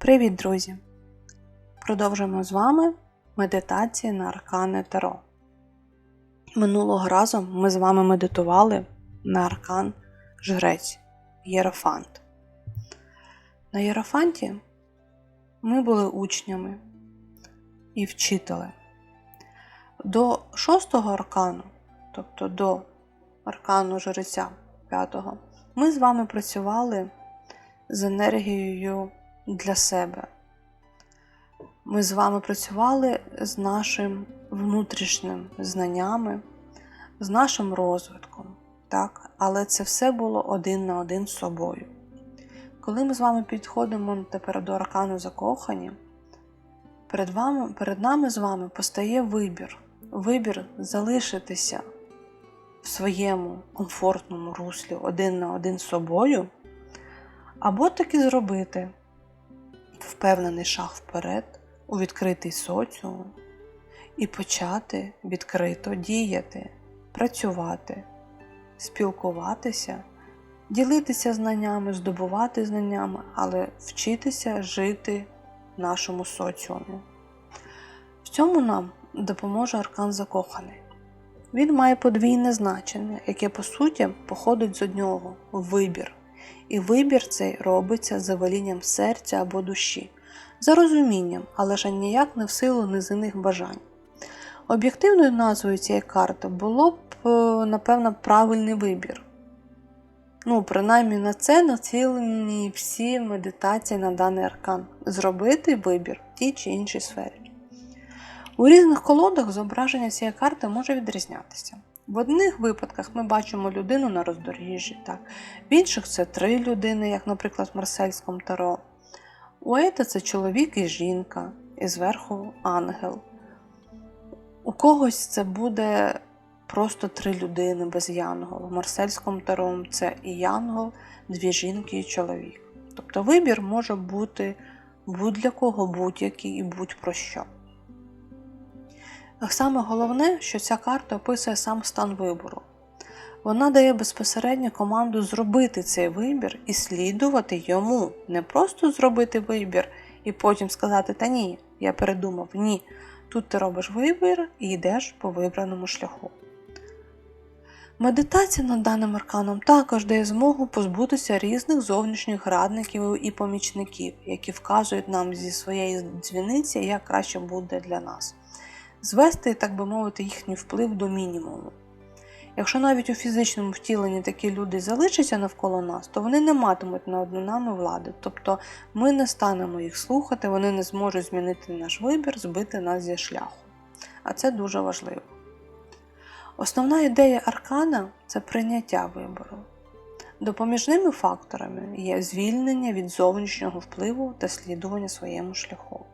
Привіт, друзі! Продовжуємо з вами медитації на аркани Таро. Минулого разу ми з вами медитували на аркан Жрець Єрофант. На Єрофанті ми були учнями і вчителем. До шостого аркану, тобто до аркану Жреця п'ятого, ми з вами працювали з енергією для себе. Ми з вами працювали з нашим внутрішнім знаннями, з нашим розвитком, так? але це все було один на один з собою. Коли ми з вами підходимо тепер до аркану закохані, перед, вами, перед нами з вами постає вибір. Вибір залишитися в своєму комфортному руслі один на один з собою, або таки зробити впевнений шаг вперед у відкритий соціум і почати відкрито діяти, працювати, спілкуватися, ділитися знаннями, здобувати знаннями, але вчитися жити в нашому соціумі. В цьому нам допоможе аркан закоханий. Він має подвійне значення, яке по суті походить з одного вибір. І вибір цей робиться за велінням серця або душі, за розумінням, але ж ніяк не в силу низинних бажань. Об'єктивною назвою цієї карти було б, напевно, правильний вибір. Ну, принаймні на це націлені всі медитації на даний аркан зробити вибір в тій чи іншій сфері. У різних колодах зображення цієї карти може відрізнятися. В одних випадках ми бачимо людину на роздоріжжі, так? в інших це три людини, як, наприклад, в Марсельському таро. У Ейта це чоловік і жінка, і зверху ангел. У когось це буде просто три людини без янгола. В Марсельському таро це і янгол, дві жінки і чоловік. Тобто вибір може бути будь-для кого будь-який і будь-про що. Саме головне, що ця карта описує сам стан вибору. Вона дає безпосередньо команду зробити цей вибір і слідувати йому. Не просто зробити вибір і потім сказати, та ні, я передумав, ні. Тут ти робиш вибір і йдеш по вибраному шляху. Медитація над даним арканом також дає змогу позбутися різних зовнішніх радників і помічників, які вказують нам зі своєї дзвіниці, як краще буде для нас звести, так би мовити, їхній вплив до мінімуму. Якщо навіть у фізичному втіленні такі люди залишаться навколо нас, то вони не матимуть над нами влади, тобто ми не станемо їх слухати, вони не зможуть змінити наш вибір, збити нас зі шляху. А це дуже важливо. Основна ідея аркана це прийняття вибору. Допоміжними факторами є звільнення від зовнішнього впливу та слідування своєму шляху.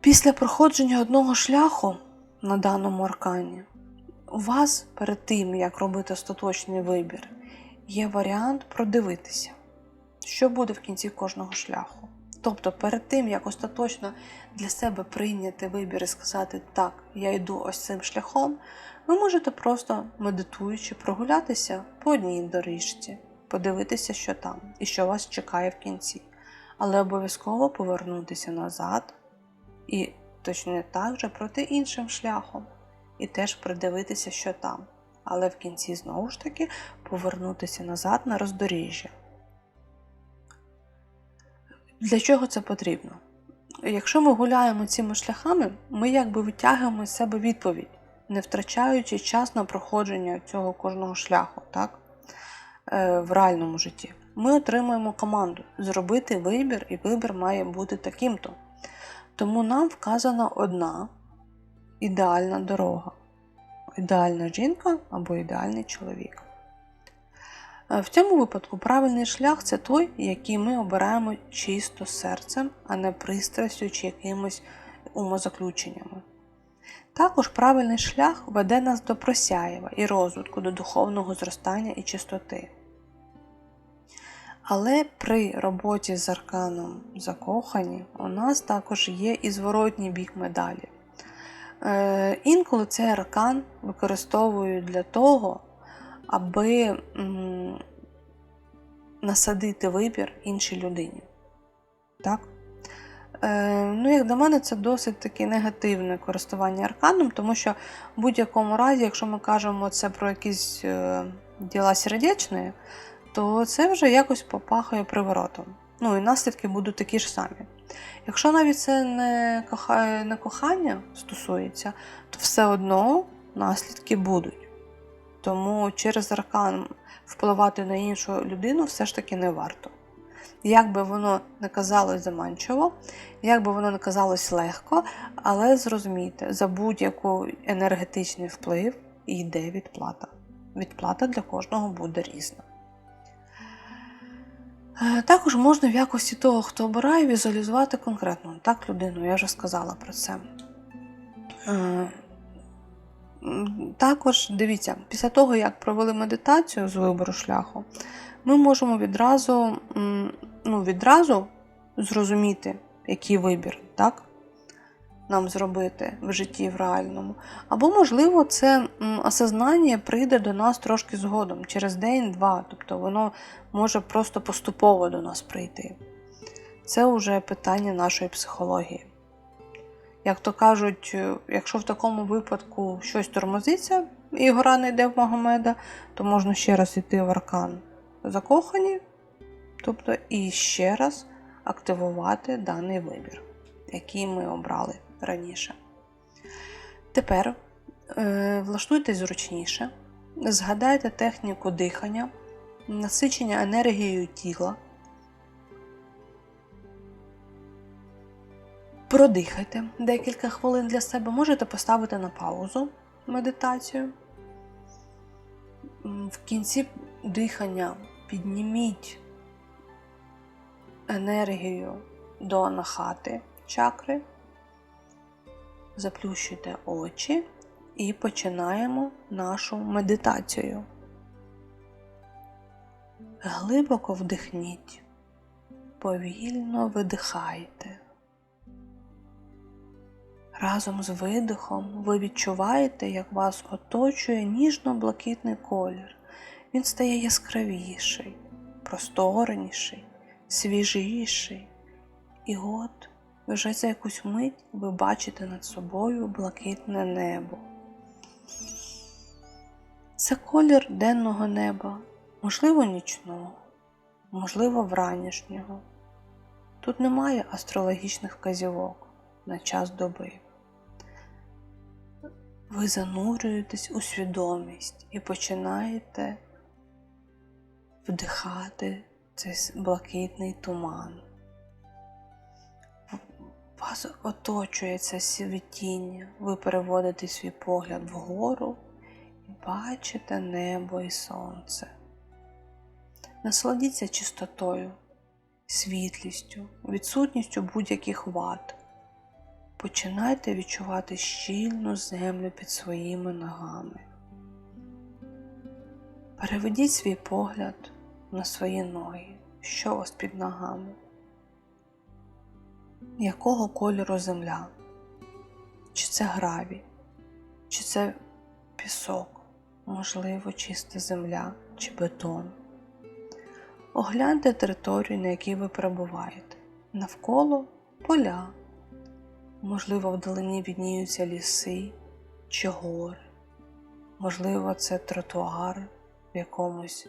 Після проходження одного шляху на даному аркані, у вас перед тим, як робити остаточний вибір, є варіант продивитися, що буде в кінці кожного шляху. Тобто, перед тим, як остаточно для себе прийняти вибір і сказати, так, я йду ось цим шляхом, ви можете просто медитуючи прогулятися по одній доріжці, подивитися, що там і що вас чекає в кінці. Але обов'язково повернутися назад і точно так же пройти іншим шляхом, і теж придивитися, що там, але в кінці знову ж таки повернутися назад на роздоріжжя. Для чого це потрібно? Якщо ми гуляємо цими шляхами, ми якби витягуємо з себе відповідь, не втрачаючи час на проходження цього кожного шляху так? Е, в реальному житті. Ми отримуємо команду зробити вибір, і вибір має бути таким-то. Тому нам вказана одна ідеальна дорога, ідеальна жінка або ідеальний чоловік. Е, в цьому випадку правильний шлях це той, який ми обираємо чисто серцем, а не пристрастю чи якимось умозаключеннями. Також правильний шлях веде нас до просяєва і розвитку, до духовного зростання і чистоти. Але при роботі з арканом закохані у нас також є і зворотній бік медалі. Е, Інколи цей аркан використовують для того, аби м, насадити вибір іншій людині. Так? Е, ну, як до мене, це досить таки негативне користування арканом, тому що в будь-якому разі, якщо ми кажемо це про якісь е, діла сердечні, то це вже якось попахує приворотом. Ну і наслідки будуть такі ж самі. Якщо навіть це не, коха... не кохання стосується, то все одно наслідки будуть. Тому через аркан впливати на іншу людину все ж таки не варто. Як би воно не казалось заманчиво, як би воно не казалось легко, але зрозумійте, за будь-який енергетичний вплив йде відплата. Відплата для кожного буде різна. Е, Також можна в якості того, хто обирає, візуалізувати конкретно так людину, я вже сказала про це. Е, Також дивіться, після того, як провели медитацію з вибору шляху, ми можемо відразу, ну, відразу зрозуміти, який вибір так? Нам зробити в житті в реальному. Або, можливо, це осознання прийде до нас трошки згодом, через день-два. Тобто воно може просто поступово до нас прийти. Це вже питання нашої психології. Як то кажуть, е, якщо в такому випадку щось тормозиться і гора не йде в Магомеда, то можна ще раз йти в аркан закохані, тобто і ще раз активувати даний вибір, який ми обрали раніше. Тепер е, влаштуйтесь зручніше, згадайте техніку дихання, насичення енергією тіла. Продихайте декілька хвилин для себе, можете поставити на паузу медитацію. В кінці дихання підніміть енергію до анахати чакри, заплющуйте очі і починаємо нашу медитацію. Глибоко вдихніть, повільно видихайте. Разом з видихом ви відчуваєте, як вас оточує ніжно-блакитний колір. Він стає яскравіший, просторніший, свіжіший. І от вже за якусь мить ви бачите над собою блакитне небо. Це колір денного неба, можливо, нічного, можливо, вранішнього. Тут немає астрологічних вказівок на час доби. Ви занурюєтесь у свідомість і починаєте вдихати цей блакитний туман. Вас оточує це світіння, ви переводите свій погляд вгору і бачите небо і сонце. Насладіться чистотою, світлістю, відсутністю будь-яких вад. Починайте відчувати щільну землю під своїми ногами. Переведіть свій погляд на свої ноги, що у вас під ногами, якого кольору земля, чи це гравій, чи це пісок, можливо, чиста земля чи бетон. Огляньте територію, на якій ви перебуваєте, навколо поля. Можливо, вдалині відніються ліси чи гори. Можливо, це тротуар в якомусь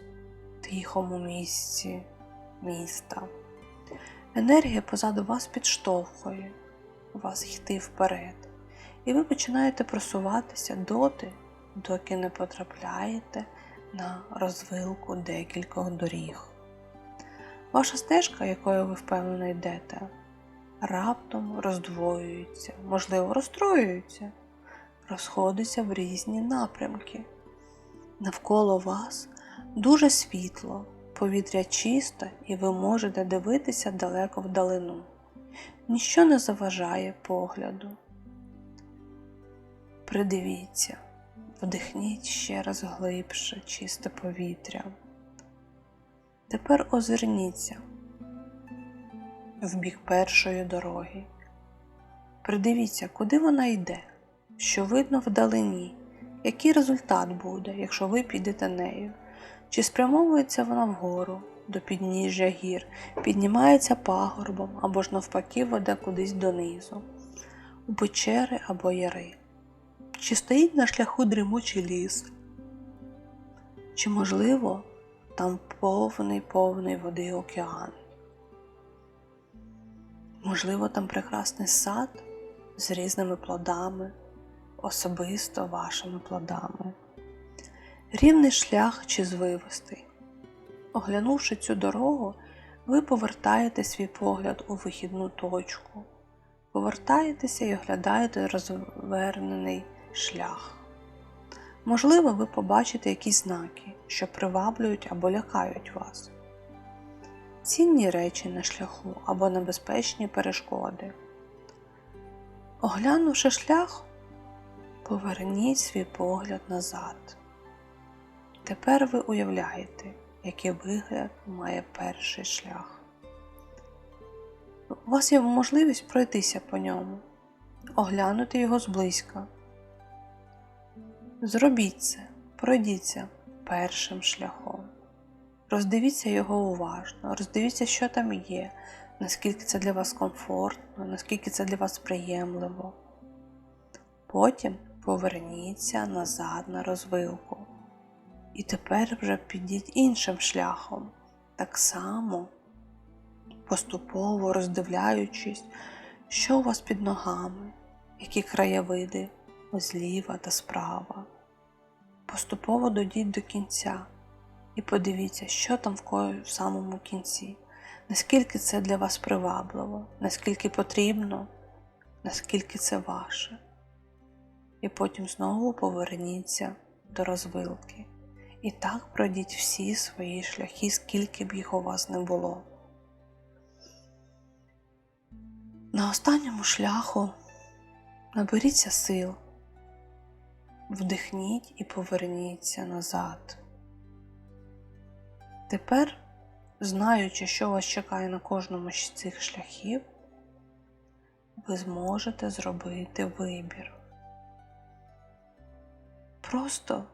тихому місці міста. Енергія позаду вас підштовхує вас йти вперед, і ви починаєте просуватися доти, доки не потрапляєте на розвилку декількох доріг. Ваша стежка, якою ви впевнено йдете, раптом роздвоюються, можливо, розстроюються, розходяться в різні напрямки. Навколо вас дуже світло, повітря чисте, і ви можете дивитися далеко вдалину. Ніщо не заважає погляду. Придивіться, вдихніть ще раз глибше, чисте повітря. Тепер озирніться в бік першої дороги. Придивіться, куди вона йде, що видно вдалині, який результат буде, якщо ви підете нею, чи спрямовується вона вгору, до підніжжя гір, піднімається пагорбом або ж навпаки веде кудись донизу, у печери або яри. Чи стоїть на шляху дрімучий ліс? Чи, можливо, там повний повний води океан? Можливо, там прекрасний сад з різними плодами, особисто вашими плодами, рівний шлях чи звивистий. Оглянувши цю дорогу, ви повертаєте свій погляд у вихідну точку, повертаєтеся і оглядаєте розвернений шлях. Можливо, ви побачите якісь знаки, що приваблюють або лякають вас, цінні речі на шляху або небезпечні перешкоди. Оглянувши шлях, поверніть свій погляд назад. Тепер ви уявляєте, який вигляд має перший шлях. У вас є можливість пройтися по ньому, оглянути його зблизька. Зробіть це, пройдіться першим шляхом. Роздивіться його уважно, роздивіться, що там є, наскільки це для вас комфортно, наскільки це для вас приємливо. Потім поверніться назад на розвилку. І тепер вже підіть іншим шляхом, так само, поступово роздивляючись, що у вас під ногами, які краєвиди зліва та справа. Поступово дойдіть до кінця і подивіться, що там в кої в самому кінці, наскільки це для вас привабливо, наскільки потрібно, наскільки це ваше. І потім знову поверніться до розвилки. І так пройдіть всі свої шляхи, скільки б їх у вас не було. На останньому шляху наберіться сил, вдихніть і поверніться назад. Тепер, знаючи, що вас чекає на кожному з цих шляхів, ви зможете зробити вибір. Просто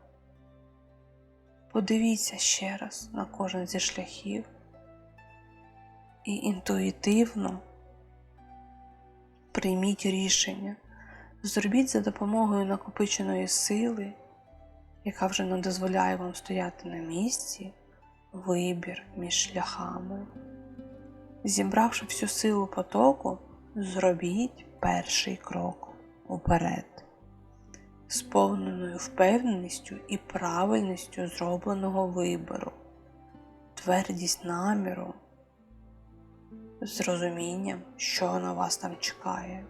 Подивіться ще раз на кожен зі шляхів і інтуїтивно прийміть рішення, зробіть за допомогою накопиченої сили, яка вже не дозволяє вам стояти на місці, вибір між шляхами. Зібравши всю силу потоку, зробіть перший крок уперед сповненою впевненістю і правильністю зробленого вибору, твердість наміру, з розумінням, що на вас там чекає.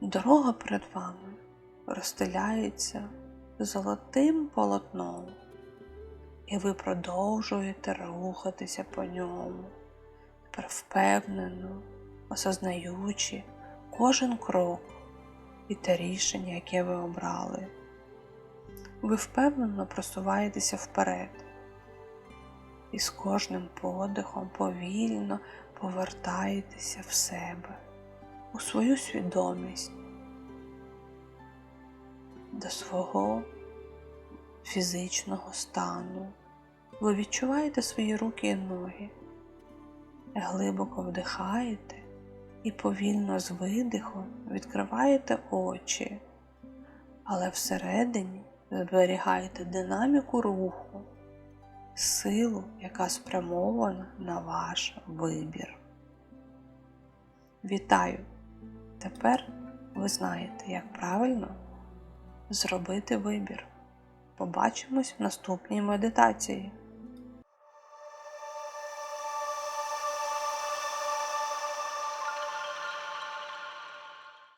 Дорога перед вами розстеляється золотим полотном, і ви продовжуєте рухатися по ньому, тепер впевнено, осознаючи кожен крок і те рішення, яке ви обрали. Ви впевнено просуваєтеся вперед і з кожним подихом повільно повертаєтеся в себе, у свою свідомість, до свого фізичного стану. Ви відчуваєте свої руки і ноги, глибоко вдихаєте і повільно з видихом відкриваєте очі, але всередині зберігаєте динаміку руху, силу, яка спрямована на ваш вибір. Вітаю! Тепер ви знаєте, як правильно зробити вибір. Побачимось в наступній медитації.